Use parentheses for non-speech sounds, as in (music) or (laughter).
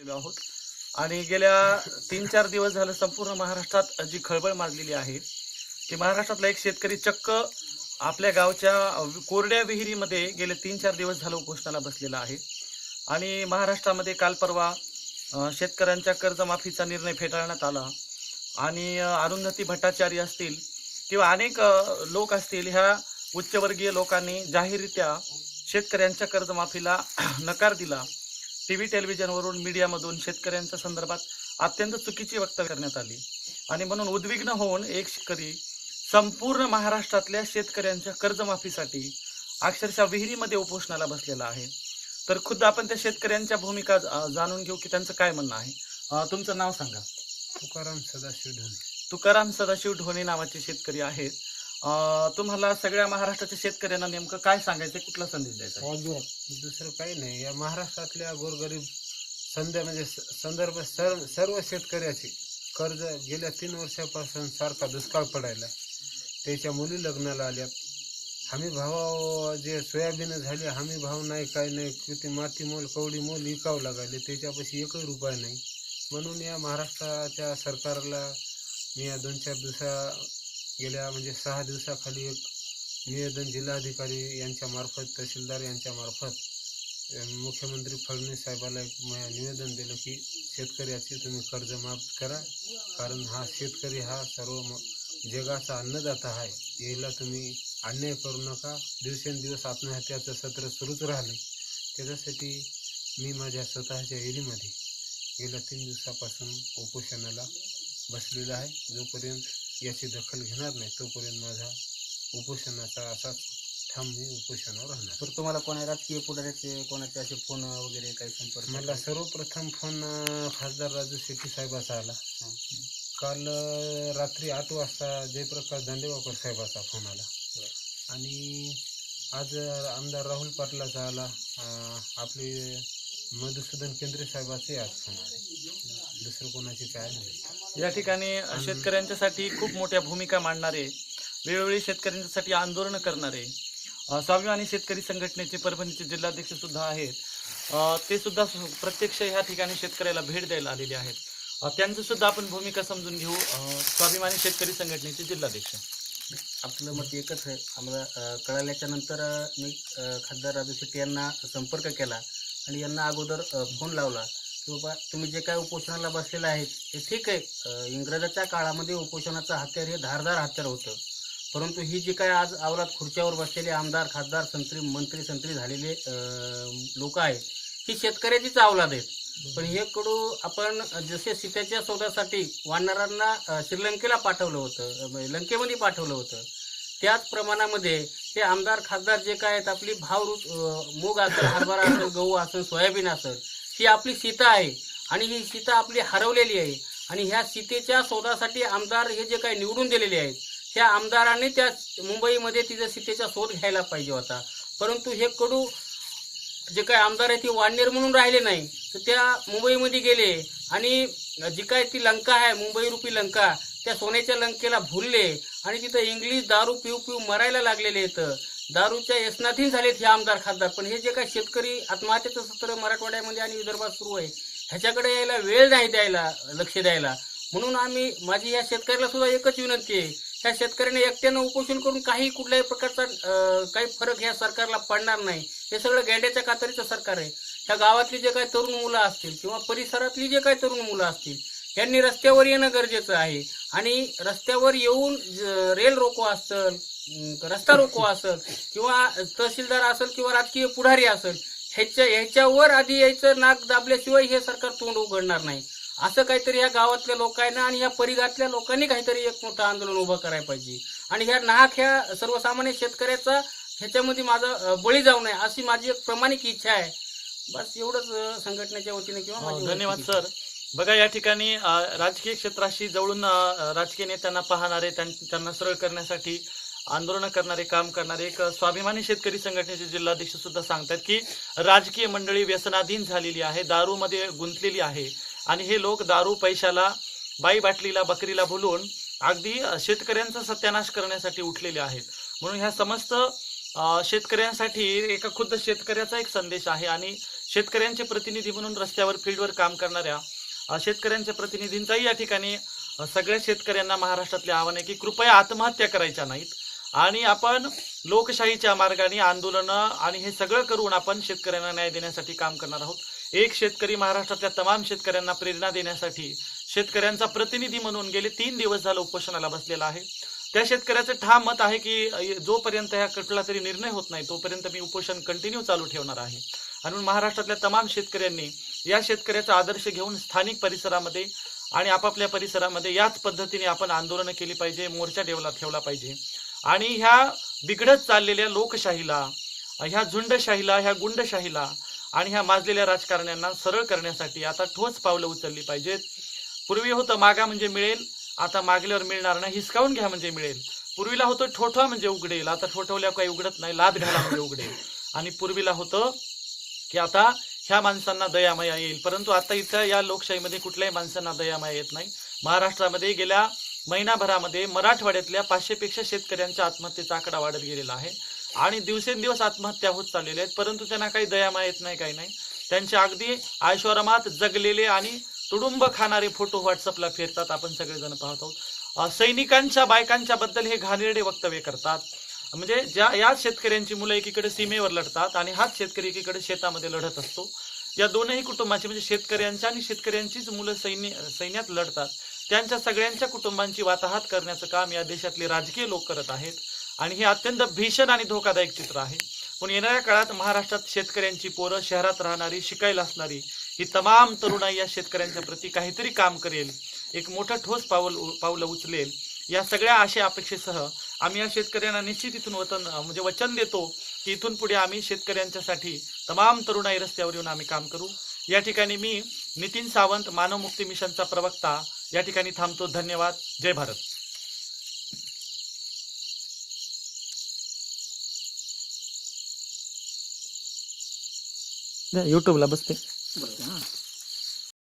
आहोत. आणि गेल्या तीन चार दिवस झालं संपूर्ण महाराष्ट्रात जी खळबळ माजलेली आहे की महाराष्ट्रातला एक शेतकरी चक्क आपल्या गावच्या कोरड्या विहिरीमध्ये गेले तीन चार दिवस झालं उपोषणाला बसलेला आहे. आणि महाराष्ट्रामध्ये काल परवा शेतकऱ्यांच्या कर्जमाफीचा निर्णय फेटाळण्यात आला. आणि अरुंधती भट्टाचार्य असतील किंवा अनेक लोक असतील ह्या उच्चवर्गीय लोकांनी जाहीररित्या शेतकऱ्यांच्या कर्जमाफीला (clears throat) नकार दिला. टी व्ही टेलिव्हिजनवरून मीडियामधून शेतकऱ्यांच्या संदर्भात अत्यंत चुकीची वक्तव्य करण्यात आली. आणि म्हणून उद्विग्न होऊन एक शेतकरी संपूर्ण महाराष्ट्रातल्या शेतकऱ्यांच्या कर्जमाफीसाठी अक्षरशः विहिरीमध्ये उपोषणाला बसलेला आहे. तर खुद्द आपण त्या शेतकऱ्यांच्या भूमिका जाणून घेऊ की त्यांचं काय म्हणणं आहे. तुमचं नाव सांगा. तुकाराम सदाशिव ढोणे. तुकाराम सदाशिव ढोणे नावाचे शेतकरी आहेत. तुम्हाला सगळ्या महाराष्ट्राच्या शेतकऱ्यांना नेमकं काय सांगायचं कुठला संदेश द्यायचा? दुसरं काही नाही. या महाराष्ट्रातल्या गोरगरीब संध्या म्हणजे स- संदर्भ सर्व सर्व शेतकऱ्याचे कर्ज गेल्या तीन वर्षापासून सारखा दुष्काळ पडायला त्याच्या मुली लग्नाला आल्यात. हमी भाव जे सोयाबीन झाले हमी भाव नाही काय नाही किती माती मोल कवडी मोल विकावं लागायले त्याच्यापाशी एकही रुपया नाही. म्हणून या महाराष्ट्राच्या सरकारला मी या दोन चार दिवसा गेल्या म्हणजे सहा दिवसाखाली एक निवेदन जिल्हाधिकारी यांच्या मार्फत तहसीलदार यांच्या मार्फत मुख्यमंत्री फडणवीस साहेबाला एक निवेदन दिलं की शेतकऱ्याचे तुम्ही कर्ज माफ करा. कारण हा शेतकरी हा सर्व म- जगाचा अन्नदाता आहे. याला तुम्ही अन्याय करू नका. दिवसेंदिवस आत्महत्याचं सत्र सुरूच राहिले त्याच्यासाठी मी माझ्या स्वतःच्या एरीमध्ये गेल्या तीन दिवसापासून उपोषणाला बसलेला आहे. जोपर्यंत याची दखल घेणार नाही तोपर्यंत माझा उपोषणाचा असाच ठाम मी उपोषणावर राहणार. तर तुम्हाला कोणा राजकीय पुढाऱ्याचे कोणाचे असे फोन वगैरे काही संपर्क मला सर्वप्रथम फोन खासदार राजू शेट्टी साहेबाचा आला. काल रात्री आठ वाजता जयप्रकाश दांडेवाकर साहेबाचा फोन आला. आणि आज आमदार राहुल पाटलाचा आला. आपले मधुसूदन केंद्रे साहेबाचे आज फोन आले. दुसरं कोणाचे काय नाही. या ठिकाणी शेतकऱ्यांच्यासाठी खूप मोठ्या भूमिका मांडणारे वेळोवेळी शेतकऱ्यांच्यासाठी आंदोलन करणारे स्वाभिमानी शेतकरी संघटनेचे परभणीचे जिल्हाध्यक्ष सुद्धा आहेत. ते सुद्धा प्रत्यक्ष ह्या ठिकाणी शेतकऱ्याला भेट द्यायला आलेले आहेत. त्यांचं सुद्धा आपण भूमिका समजून घेऊ. स्वाभिमानी शेतकरी संघटनेचे जिल्हाध्यक्ष. आपलं मत एकच आहे. आम्हाला कळाल्याच्या नंतर मी खासदार राजू शेट्टी यांना संपर्क केला आणि यांना अगोदर फोन लावला. की बाबा तुम्ही जे काय उपोषणाला बसलेले आहेत ते ठीक आहे. इंग्रजाच्या काळामध्ये उपोषणाचं हत्यार हे धारदार हत्यार होतं. परंतु ही जी काय आज अवलाद खुर्च्यावर बसलेले आमदार खासदार संत्री मंत्री संत्री झालेले लोक आहेत ही शेतकऱ्याचीच अवलाद आहेत. पण हे कडू आपण जसे सीतेच्या शोधासाठी वानरांना श्रीलंकेला पाठवलं होतं लंकेमध्ये पाठवलं होतं त्याच प्रमाणामध्ये ते आमदार खासदार जे काय आहेत आपली भाव मूग असेल हरभरा असेल गहू असेल सोयाबीन असेल ही आपली सीता आहे आणि ही सीता आपली हरवलेली आहे. आणि ह्या सीतेच्या शोधासाठी आमदार हे जे काही निवडून दिलेले आहेत त्या आमदारांनी त्या मुंबईमध्ये तिच्या सीतेचा शोध घ्यायला पाहिजे होता. परंतु हे कडू जे काय आमदार आहे ती वाणनेर म्हणून राहिले नाही. तर त्या मुंबईमध्ये गेले आणि जी काय ती लंका आहे मुंबई रूपी लंका त्या सोन्याच्या लंकेला भुलले आणि तिथं इंग्लिश दारू पिऊ पिऊ मरायला लागलेले आहेत. दारूच्या व्यसनाधीन झालेत हे आमदार खासदार. पण हे जे काय शेतकरी आत्महत्येचं सत्र मराठवाड्यामध्ये आणि विदर्भात सुरू आहे ह्याच्याकडे यायला वेळ नाही द्यायला लक्ष द्यायला. म्हणून आम्ही माझी या शेतकऱ्याला सुद्धा एकच विनंती आहे ह्या शेतकऱ्याने एकट्यानं उपोषण करून काही कुठल्याही प्रकारचा काही फरक ह्या सरकारला पडणार नाही. हे सगळं गॅड्याच्या कातरीचं सरकार आहे. ह्या गावातली जे काही तरुण मुलं असतील किंवा परिसरातली जे काही तरुण मुलं असतील यांनी रस्त्यावर येणं गरजेचं आहे. आणि रस्त्यावर येऊन रेल रोको असेल रस्ता रोको असेल किंवा तहसीलदार असेल किंवा राजकीय पुढारी असेल ह्याच्या ह्याच्यावर आधी यायचं नाक दाबल्याशिवाय हे सरकार तोंड उघडणार नाही. असं काहीतरी या गावातल्या लोकांना आणि ह्या परिघातल्या लोकांनी काहीतरी एक मोठं आंदोलन उभं करायला पाहिजे. आणि ह्या नाहक ह्या सर्वसामान्य शेतकऱ्याचा ह्याच्यामध्ये माझा बळी जाऊ नये अशी माझी एक प्रामाणिक इच्छा आहे. बस एवढंच संघटनेच्या वतीने किंवा माझ्या धन्यवाद सर. बघा या ठिकाणी राजकीय क्षेत्राशी जवळून राजकीय नेत्यांना पाहणारे त्यां- त्यांना सरळ करण्यासाठी आंदोलन करणारे काम करणारे एक स्वाभिमानी शेतकरी संघटनेचे जिल्हाध्यक्ष सुद्धा सांगतात की राजकीय मंडळी व्यसनाधीन झालेली आहे दारूमध्ये गुंतलेली आहे आणि हे लोक दारू पैशाला बाई बाटलीला बकरीला भुलून अगदी शेतकऱ्यांचा सत्यानाश करण्यासाठी उठलेले आहेत. म्हणून ह्या समस्त शेतकऱ्यांसाठी एका खुद्द शेतकऱ्याचा एक संदेश आहे आणि शेतकऱ्यांचे प्रतिनिधी म्हणून रस्त्यावर फील्डवर काम करणाऱ्या शेतकऱ्यांच्या प्रतिनिधींचाही या ठिकाणी सगळ्या शेतकऱ्यांना महाराष्ट्रातले आव्हान आहे की कृपया आत्महत्या करायच्या नाहीत. आणि आपण लोकशाहीच्या मार्गाने आंदोलनं आणि हे सगळं करून आपण शेतकऱ्यांना न्याय देण्यासाठी काम करणार आहोत. एक शेतकरी महाराष्ट्रातल्या तमाम शेतकऱ्यांना प्रेरणा देण्यासाठी शेतकऱ्यांचा प्रतिनिधी म्हणून गेले तीन दिवस झालं उपोषणाला बसलेला आहे. त्या शेतकऱ्याचं ठाम मत आहे की जोपर्यंत ह्या कुठला तरी निर्णय होत नाही तोपर्यंत मी उपोषण कंटिन्यू चालू ठेवणार आहे. म्हणून महाराष्ट्रातल्या तमाम शेतकऱ्यांनी या शेतकऱ्याचा आदर्श घेऊन स्थानिक परिसरामध्ये आणि आपापल्या परिसरामध्ये याच पद्धतीने आपण आंदोलनं केली पाहिजे मोर्चा ठेवला ठेवला पाहिजे. आणि ह्या बिघडत चाललेल्या लोकशाहीला ह्या झुंडशाहीला ह्या गुंडशाहीला आणि ह्या माजलेल्या राजकारण्यांना सरळ करण्यासाठी आता ठोस पावलं उचलली पाहिजेत. पूर्वी होतं मागा म्हणजे मिळेल आता मागल्यावर मिळणार नाही हिसकावून घ्या म्हणजे मिळेल. पूर्वीला होतं ठोठवा म्हणजे उघडेल आता ठोठवल्या काही उघडत नाही लाद घाला म्हणजे उघडेल. आणि पूर्वीला होतं की आता ह्या माणसांना दयामया येईल. परंतु आता इथं या लोकशाहीमध्ये कुठल्याही माणसांना दयामया येत नाही. महाराष्ट्रामध्ये गेल्या महिनाभरामध्ये मराठवाड्यातल्या पाचशेपेक्षा शेतकऱ्यांच्या आत्महत्येचा आकडा वाढत गेलेला आहे. आणि दिवसेंदिवस आत्महत्या होत चाललेल्या आहेत. परंतु त्यांना काही दयामया येत नाही काही नाही. त्यांचे अगदी आयश्वरामात जगलेले आणि तुडुंब खाणारे फोटो व्हॉट्सअपला फिरतात. आपण सगळेजण पाहत आहोत. सैनिकांच्या बायकांच्या बद्दल हे घाणेरडे वक्तव्य करतात. म्हणजे ज्या याच शेतकऱ्यांची मुलं एकीकडे सीमेवर लढतात आणि हाच शेतकरी एकीकडे शेतामध्ये लढत असतो. या दोनही कुटुंबाची म्हणजे शेतकऱ्यांच्या आणि शेतकऱ्यांचीच मुलं सैन्य सैन्यात लढतात. त्यांच्या सगळ्यांच्या कुटुंबांची वाताहात करण्याचं काम या देशातले राजकीय लोक करत आहेत. आणि हे अत्यंत भीषण आणि धोकादायक चित्र आहे. पण येणाऱ्या काळात महाराष्ट्रात शेतकऱ्यांची पोरं शहरात राहणारी शिकायला असणारी ही तमाम तरुणाई या शेतकऱ्यांच्या प्रती काहीतरी काम करेल. एक मोठं ठोस पाऊल पावलं उचलेल. या सगळ्या आशा अपेक्षेसह आम्ही या शेतकऱ्यांना निश्चित इथून वतन म्हणजे वचन देतो की इथून पुढे आम्ही शेतकऱ्यांच्यासाठी तमाम तरुणाई रस्त्यावर येऊन आम्ही काम करू. या ठिकाणी मी नितीन सावंत मानव मुक्ती मिशनचा प्रवक्ता या ठिकाणी थांबतो. धन्यवाद. जय भारत. युट्यूबला बसते. बरं हां